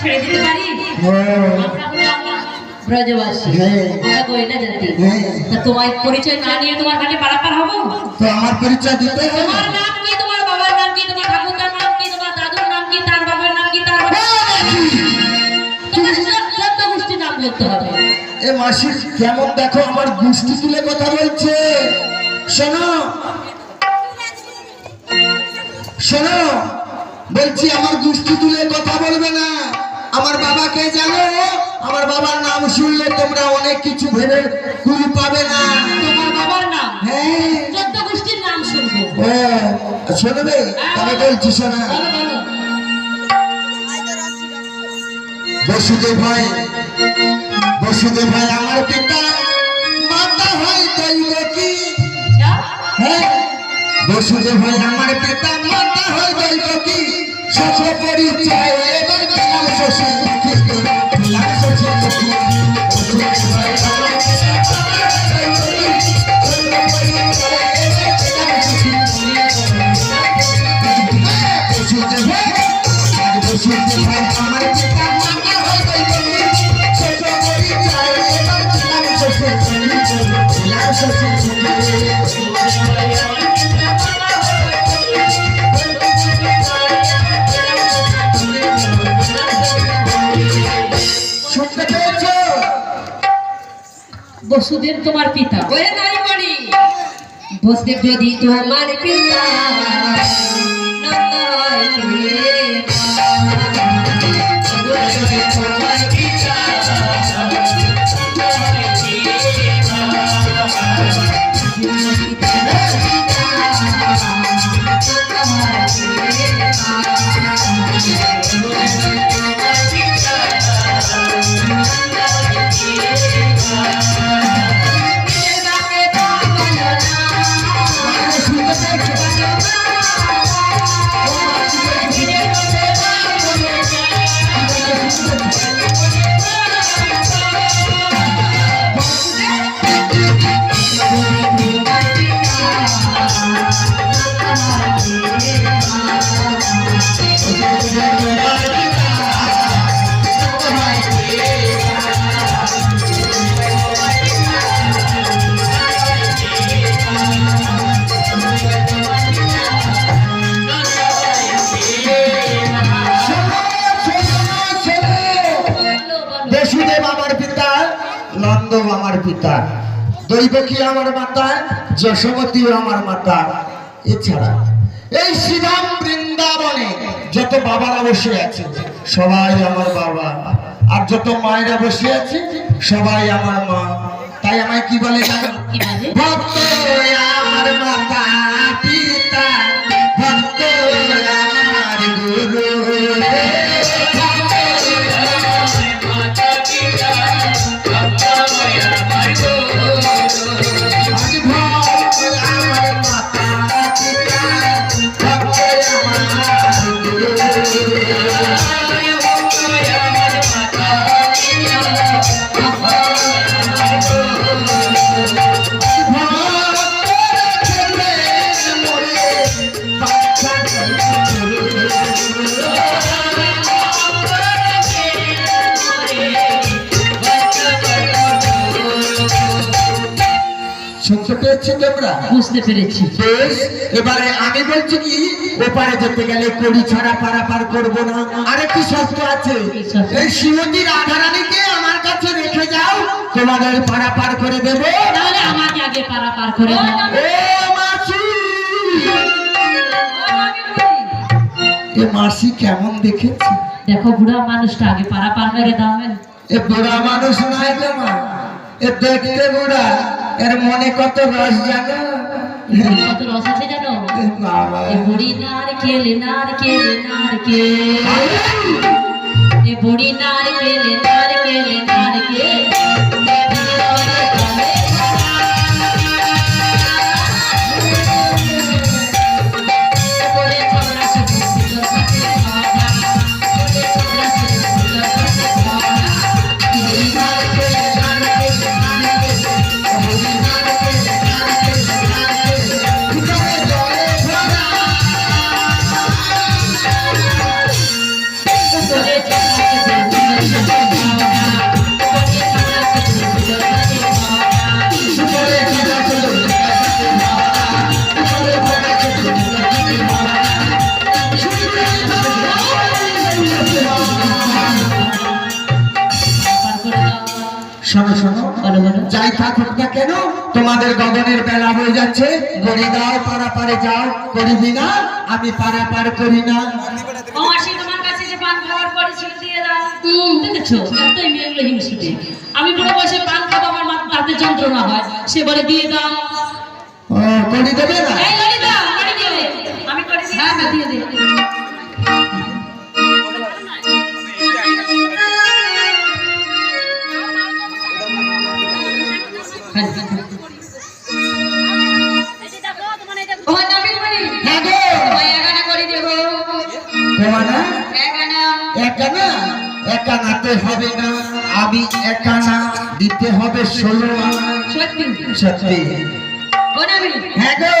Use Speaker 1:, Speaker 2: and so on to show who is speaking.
Speaker 1: ছেড়ে দিতে পারি?
Speaker 2: হ্যাঁ,
Speaker 1: ব্রজবাসী
Speaker 2: হ্যাঁ।
Speaker 1: গয়না জাতি
Speaker 2: হ্যাঁ।
Speaker 1: তা তোমার পরিচয় না নিয়ে তোমার কাছে পারাপার হব?
Speaker 2: তো আমার পরিচয় দিতে
Speaker 1: তোমার নাম কি? তোমার বাবার নাম কি? তোমার ঠাকুরদার নাম কি? তোমার দাদুর নাম কি? তার বাবার নাম কি? তার তোমার গোষ্ঠীর নাম বলতে হবে।
Speaker 2: এ মাসি কেমন দেখো আমার গুষ্টি তুলে কথা বলছে। শোনো। শোনো। বলছি আমার গুষ্টি তুলে কথা বলবে না। আমার বাবাকে জানো? আমার বাবার নাম শুনলে তোমরা অনেক কিছু ভেবে কুড়ি পাবে না।
Speaker 1: তোমার বাবার নাম?
Speaker 2: হ্যাঁ।
Speaker 1: চোদ্দ গোষ্ঠীর নাম শুনব।
Speaker 2: হ্যাঁ, শোনবে? তবে বলছি শোনা।
Speaker 1: বলো বলো।
Speaker 2: বসুদেব ভাই বসুদেব ভাই আমার পিতা মাতা হয় দৈব কি হ্যাঁ। বসুদেব ভাই আমার পিতা মাতা হয় দৈব কি পরিচয় বসুদেব
Speaker 1: তোমার পিতা। নাই বসুদেব যদি তোমার পিতা বসুদেব
Speaker 2: আমার পিতা নন্দ আমার পিতা দৈবকী আমার মাতা যশোমতীও আমার মাতা এছাড়া এই শ্রীরাম বৃন্দাবনে যত বাবারা বসে আছে সবাই আমার বাবা। আর যত মায়েরা বসে আছে সবাই আমার মা। তাই আমায় কি বলে জানো?
Speaker 1: কি বলে?
Speaker 2: ভক্ত আমার মাতা পিতা শুনতে পেয়েছি তোমরা
Speaker 1: বুঝতে পেরেছি।
Speaker 2: বেশ এবারে আমি বলছি কি ওপারে যেতে গেলে কড়ি ছাড়া পারাপার করব না। আরেকটি শর্ত আছে? এই শ্রীমতী রাধারানীকে আমার কাছে রেখে যাও। তোমাদের পারাপার করে দেবো।
Speaker 1: তাহলে আমাকে আগে পারা পার করে
Speaker 2: মাসি! এ মাসি কেমন দেখেছি?
Speaker 1: দেখো বুড়া মানুষটা আগে পারা পার মেরে দাও।
Speaker 2: এ বুড়া মানুষ নয় তো মা এ দেখতে বুড়া। এর মনে কত রস জানো?
Speaker 1: কত রস আছে জানো? বুড়ি নারকেল নারকেল নারকেল। এ বুড়ি নারকেল নারকেল নারকেল
Speaker 2: শোনো শোনো যাই থাকুক না কেন তোমাদের গগনের বেলা হয়ে যাচ্ছে। গড়ি দাও পারাপারে যাও করিবি না আমি পারাপার করি না।
Speaker 1: আমি বড় বসে পান খাব আমার মাথা যন্ত্রণা হয়। সে বলে দিয়ে দাও।
Speaker 2: দেবে না?
Speaker 1: আমি করে হ্যাঁ, হ্যাঁ, দিয়ে দেবে
Speaker 2: একানাতে হবে না আমি একানা দিতে হবে ষোলো
Speaker 1: সত্যি।
Speaker 2: সত্যি। হ্যাঁ গো।